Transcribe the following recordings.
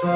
Hepinize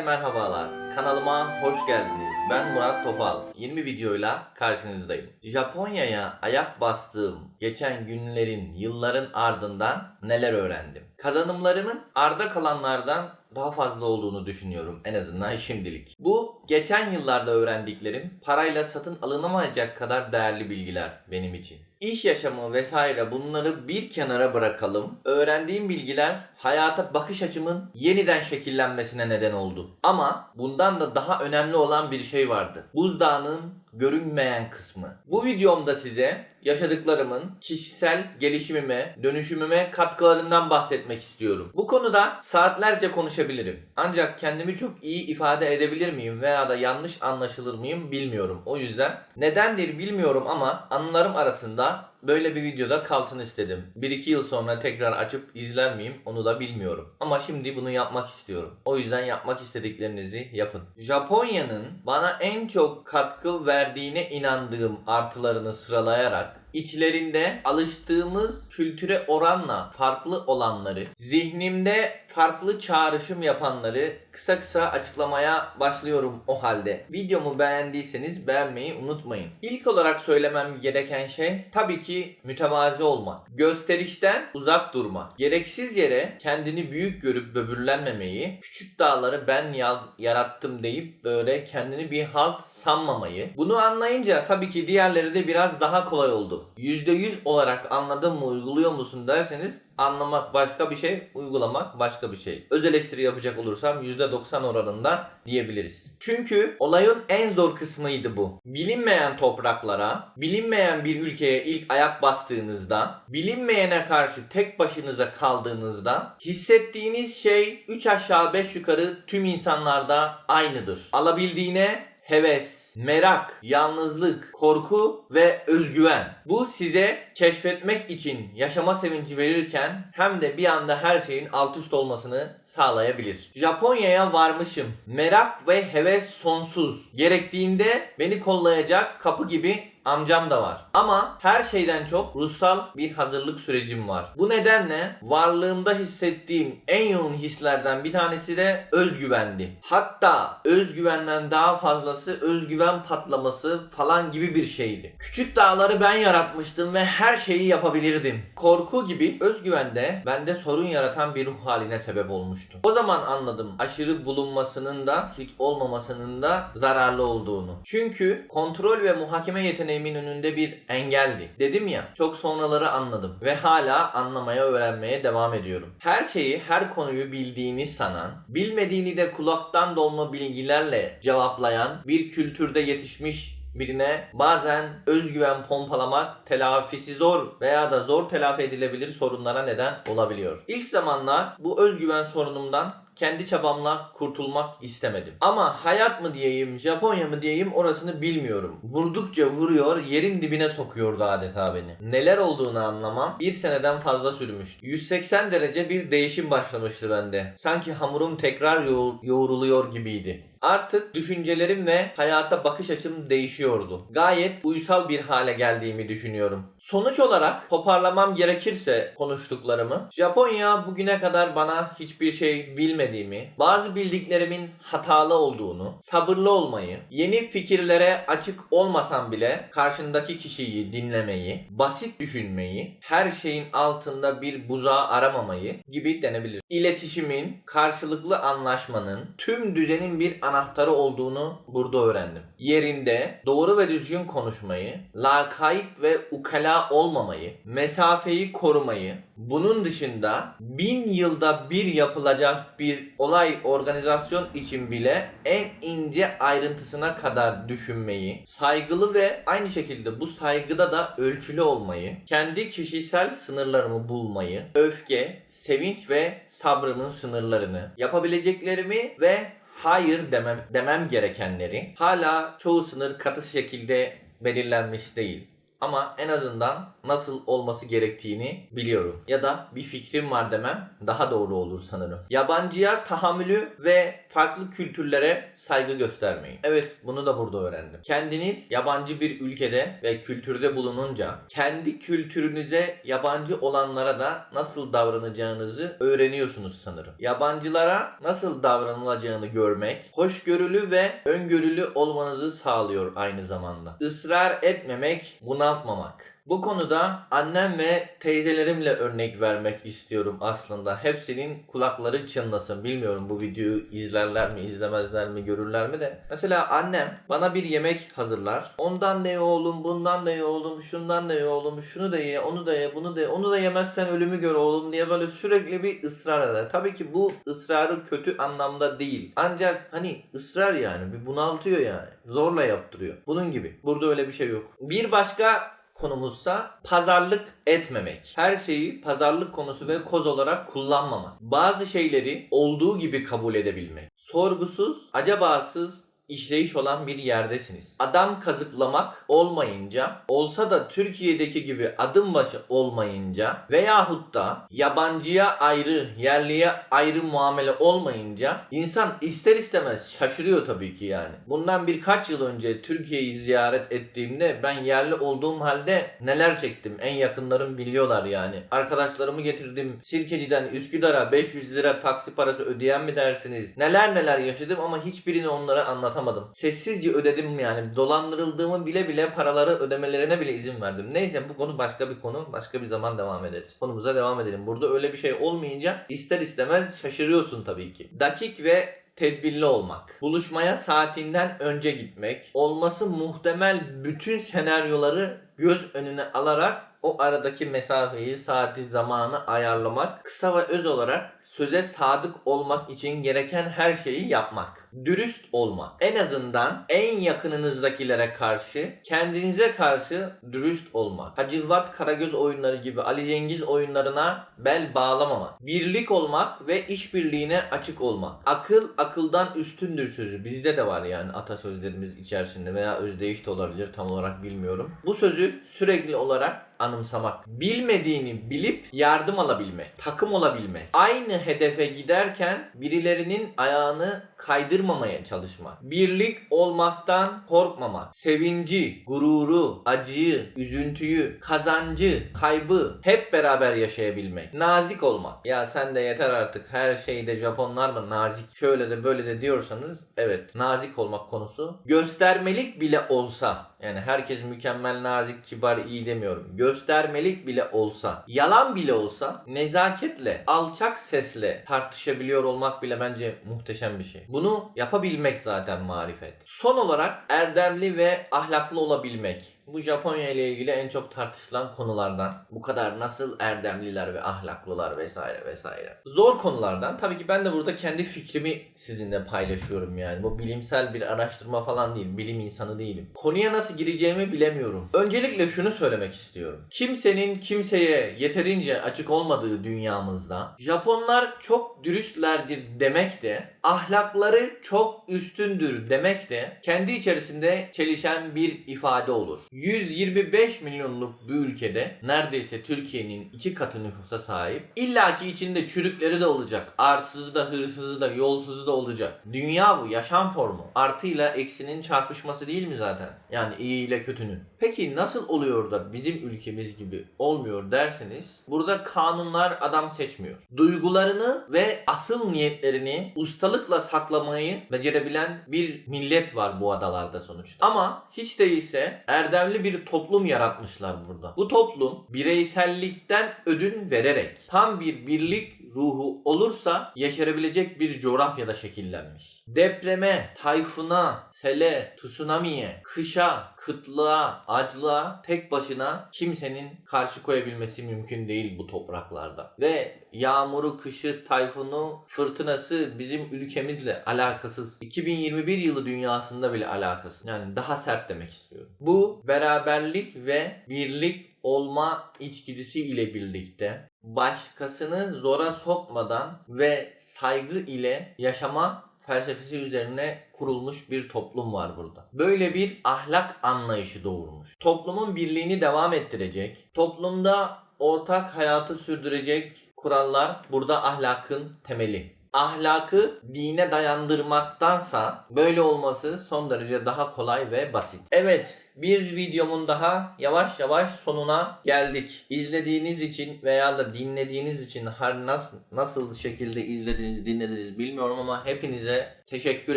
merhabalar. Kanalıma hoş geldiniz. Ben Murat Topal. Yeni bir videoyla karşınızdayım. Japonya'ya ayak bastığım geçen günlerin, yılların ardından neler öğrendim? Kazanımlarımın arda kalanlardan daha fazla olduğunu düşünüyorum en azından şimdilik. Bu geçen yıllarda öğrendiklerim parayla satın alınamayacak kadar değerli bilgiler benim için. İş yaşamı vesaire bunları bir kenara bırakalım. Öğrendiğim bilgiler hayata bakış açımın yeniden şekillenmesine neden oldu. Ama bundan da daha önemli olan bir şey vardı. Buzdağının görünmeyen kısmı. Bu videomda size yaşadıklarımın kişisel gelişimime, dönüşümüme katkılarından bahsetmek istiyorum. Bu konuda saatlerce konuşabilirim. Ancak kendimi çok iyi ifade edebilir miyim veya da yanlış anlaşılır mıyım bilmiyorum. O yüzden nedendir bilmiyorum ama anılarım arasında böyle bir videoda kalsın istedim. 1-2 yıl sonra tekrar açıp izler miyim onu da bilmiyorum. Ama şimdi bunu yapmak istiyorum. O yüzden yapmak istediklerinizi yapın. Japonya'nın bana en çok katkı verdiğine inandığım artılarını sıralayarak içlerinde alıştığımız kültüre oranla farklı olanları, zihnimde farklı çağrışım yapanları kısa kısa açıklamaya başlıyorum o halde. Videomu beğendiyseniz beğenmeyi unutmayın. İlk olarak söylemem gereken şey tabii ki mütevazi olmak. Gösterişten uzak durmak. Gereksiz yere kendini büyük görüp böbürlenmemeyi, küçük dağları ben ya- yarattım deyip böyle kendini bir halt sanmamayı. Bunu anlayınca tabii ki diğerleri de biraz daha kolay oldu. %100 olarak anladın mı uyguluyor musun derseniz anlamak başka bir şey, uygulamak başka bir şey. Öz eleştiri yapacak olursam %90 oranında diyebiliriz. Çünkü olayın en zor kısmıydı bu. Bilinmeyen topraklara, bilinmeyen bir ülkeye ilk ayak bastığınızda, bilinmeyene karşı tek başınıza kaldığınızda hissettiğiniz şey 3 aşağı 5 yukarı tüm insanlarda aynıdır. Alabildiğine heves, merak, yalnızlık, korku ve özgüven. Bu size keşfetmek için yaşama sevinci verirken hem de bir anda her şeyin alt üst olmasını sağlayabilir. Japonya'ya varmışım. Merak ve heves sonsuz. Gerektiğinde beni kollayacak kapı gibi amcam da var. Ama her şeyden çok ruhsal bir hazırlık sürecim var. Bu nedenle varlığımda hissettiğim en yoğun hislerden bir tanesi de özgüvendi. Hatta özgüvenden daha fazlası özgüven patlaması falan gibi bir şeydi. Küçük dağları ben yaratmıştım ve her şeyi yapabilirdim. Korku gibi özgüven de bende sorun yaratan bir ruh haline sebep olmuştu. O zaman anladım aşırı bulunmasının da hiç olmamasının da zararlı olduğunu. Çünkü kontrol ve muhakeme yeteneğimin önünde bir engeldi. Dedim ya çok sonraları anladım ve hala anlamaya öğrenmeye devam ediyorum. Her şeyi her konuyu bildiğini sanan, bilmediğini de kulaktan dolma bilgilerle cevaplayan bir kültürde yetişmiş birine bazen özgüven pompalamak telafisi zor veya da zor telafi edilebilir sorunlara neden olabiliyor. İlk zamanlar bu özgüven sorunumdan kendi çabamla kurtulmak istemedim. Ama hayat mı diyeyim, Japonya mı diyeyim orasını bilmiyorum. Vurdukça vuruyor, yerin dibine sokuyordu adeta beni. Neler olduğunu anlamam bir seneden fazla sürmüştü. 180 derece bir değişim başlamıştı bende. Sanki hamurum tekrar yoğur- yoğruluyor gibiydi. Artık düşüncelerim ve hayata bakış açım değişiyordu. Gayet uysal bir hale geldiğimi düşünüyorum. Sonuç olarak toparlamam gerekirse konuştuklarımı, Japonya bugüne kadar bana hiçbir şey bilmediğimi, bazı bildiklerimin hatalı olduğunu, sabırlı olmayı, yeni fikirlere açık olmasam bile karşındaki kişiyi dinlemeyi, basit düşünmeyi, her şeyin altında bir buzağı aramamayı gibi denebilir. İletişimin, karşılıklı anlaşmanın, tüm düzenin bir anahtarı olduğunu burada öğrendim. Yerinde doğru ve düzgün konuşmayı, lakayt ve ukala olmamayı, mesafeyi korumayı, bunun dışında bin yılda bir yapılacak bir olay organizasyon için bile en ince ayrıntısına kadar düşünmeyi, saygılı ve aynı şekilde bu saygıda da ölçülü olmayı, kendi kişisel sınırlarımı bulmayı, öfke, sevinç ve sabrımın sınırlarını, yapabileceklerimi ve hayır demem, demem gerekenleri hala çoğu sınır katı şekilde belirlenmiş değil. ama en azından nasıl olması gerektiğini biliyorum. Ya da bir fikrim var demem daha doğru olur sanırım. Yabancıya tahammülü ve farklı kültürlere saygı göstermeyin. Evet bunu da burada öğrendim. Kendiniz yabancı bir ülkede ve kültürde bulununca kendi kültürünüze yabancı olanlara da nasıl davranacağınızı öğreniyorsunuz sanırım. Yabancılara nasıl davranılacağını görmek hoşgörülü ve öngörülü olmanızı sağlıyor aynı zamanda. Israr etmemek, bunaltmamak. Bu konuda annem ve teyzelerimle örnek vermek istiyorum aslında. Hepsinin kulakları çınlasın. Bilmiyorum bu videoyu izlerler mi, izlemezler mi, görürler mi de. Mesela annem bana bir yemek hazırlar. Ondan da ye oğlum, bundan da ye oğlum, şundan da ye oğlum, şunu da ye, onu da ye, bunu da ye. Onu da yemezsen ölümü gör oğlum diye böyle sürekli bir ısrar eder. Tabii ki bu ısrarı kötü anlamda değil. Ancak hani ısrar yani bir bunaltıyor yani. Zorla yaptırıyor. Bunun gibi. Burada öyle bir şey yok. Bir başka konumuzsa pazarlık etmemek. Her şeyi pazarlık konusu ve koz olarak kullanmamak. Bazı şeyleri olduğu gibi kabul edebilmek. Sorgusuz, acabasız işleyiş olan bir yerdesiniz. Adam kazıklamak olmayınca, olsa da Türkiye'deki gibi adım başı olmayınca veyahut da yabancıya ayrı, yerliye ayrı muamele olmayınca insan ister istemez şaşırıyor tabii ki yani. Bundan birkaç yıl önce Türkiye'yi ziyaret ettiğimde ben yerli olduğum halde neler çektim. En yakınlarım biliyorlar yani. Arkadaşlarımı getirdim. Sirkeci'den Üsküdar'a 500 lira taksi parası ödeyen mi dersiniz? Neler neler yaşadım ama hiçbirini onlara anlatamadım. Sessizce ödedim yani. Dolandırıldığımı bile bile paraları ödemelerine bile izin verdim. Neyse bu konu başka bir konu. Başka bir zaman devam ederiz. Konumuza devam edelim. Burada öyle bir şey olmayınca ister istemez şaşırıyorsun tabii ki. Dakik ve tedbirli olmak. Buluşmaya saatinden önce gitmek. Olması muhtemel bütün senaryoları göz önüne alarak o aradaki mesafeyi, saati, zamanı ayarlamak. Kısa ve öz olarak söze sadık olmak için gereken her şeyi yapmak. Dürüst olmak. En azından en yakınınızdakilere karşı, kendinize karşı dürüst olmak. Hacivat Karagöz oyunları gibi Ali Cengiz oyunlarına bel bağlamamak. Birlik olmak ve işbirliğine açık olmak. Akıl akıldan üstündür sözü. Bizde de var yani atasözlerimiz içerisinde veya özdeyiş de olabilir tam olarak bilmiyorum. Bu sözü sürekli olarak anımsamak. Bilmediğini bilip yardım alabilme. Takım olabilme. Aynı hedefe giderken birilerinin ayağını kaydırmamaya çalışmak. Birlik olmaktan korkmamak. Sevinci, gururu, acıyı, üzüntüyü, kazancı, kaybı hep beraber yaşayabilmek. Nazik olmak. Ya sen de yeter artık her şeyde Japonlar mı nazik şöyle de böyle de diyorsanız evet nazik olmak konusu. Göstermelik bile olsa yani herkes mükemmel, nazik, kibar, iyi demiyorum. Göstermelik bile olsa, yalan bile olsa nezaketle, alçak sesle tartışabiliyor olmak bile bence muhteşem bir şey. Bunu yapabilmek zaten marifet. Son olarak erdemli ve ahlaklı olabilmek. Bu Japonya ile ilgili en çok tartışılan konulardan. Bu kadar nasıl erdemliler ve ahlaklılar vesaire vesaire. Zor konulardan. Tabii ki ben de burada kendi fikrimi sizinle paylaşıyorum yani. Bu bilimsel bir araştırma falan değil. Bilim insanı değilim. Konuya nasıl gireceğimi bilemiyorum. Öncelikle şunu söylemek istiyorum. Kimsenin kimseye yeterince açık olmadığı dünyamızda Japonlar çok dürüstlerdir demek de ahlakları çok üstündür demek de kendi içerisinde çelişen bir ifade olur. 125 milyonluk bir ülkede neredeyse Türkiye'nin iki katı nüfusa sahip. illaki içinde çürükleri de olacak. Arsızı da hırsızı da yolsuzu da olacak. Dünya bu yaşam formu. Artıyla eksinin çarpışması değil mi zaten? Yani iyi ile kötünün. Peki nasıl oluyor da bizim ülkemiz gibi olmuyor derseniz burada kanunlar adam seçmiyor. Duygularını ve asıl niyetlerini ustalıkla saklamayı becerebilen bir millet var bu adalarda sonuçta. Ama hiç değilse erdemli bir toplum yaratmışlar burada. Bu toplum bireysellikten ödün vererek tam bir birlik ruhu olursa yaşanabilecek bir coğrafyada şekillenmiş. Depreme, tayfuna, sele, tsunamiye, kışa, kıtlığa, açlığa tek başına kimsenin karşı koyabilmesi mümkün değil bu topraklarda. Ve yağmuru, kışı, tayfunu, fırtınası bizim ülkemizle alakasız. 2021 yılı dünyasında bile alakasız. Yani daha sert demek istiyorum. Bu beraberlik ve birlik olma içgüdüsü ile birlikte başkasını zora sokmadan ve saygı ile yaşama felsefesi üzerine kurulmuş bir toplum var burada. Böyle bir ahlak anlayışı doğurmuş. Toplumun birliğini devam ettirecek, toplumda ortak hayatı sürdürecek kurallar burada ahlakın temeli. Ahlakı dine dayandırmaktansa böyle olması son derece daha kolay ve basit. Evet, bir videomun daha yavaş yavaş sonuna geldik. İzlediğiniz için veya da dinlediğiniz için her nasıl nasıl şekilde izlediniz, dinlediniz bilmiyorum ama hepinize teşekkür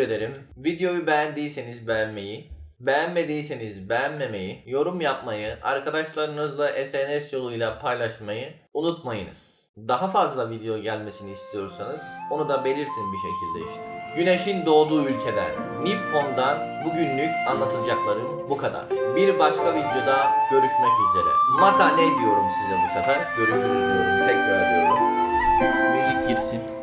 ederim. Videoyu beğendiyseniz beğenmeyi, beğenmediyseniz beğenmemeyi, yorum yapmayı, arkadaşlarınızla SNS yoluyla paylaşmayı unutmayınız. Daha fazla video gelmesini istiyorsanız onu da belirtin bir şekilde işte. Güneşin doğduğu ülkeden, Nippon'dan bugünlük anlatacaklarım bu kadar. Bir başka videoda görüşmek üzere. Mata ne diyorum size bu sefer? Görüşürüz diyorum, tekrar diyorum. Müzik girsin.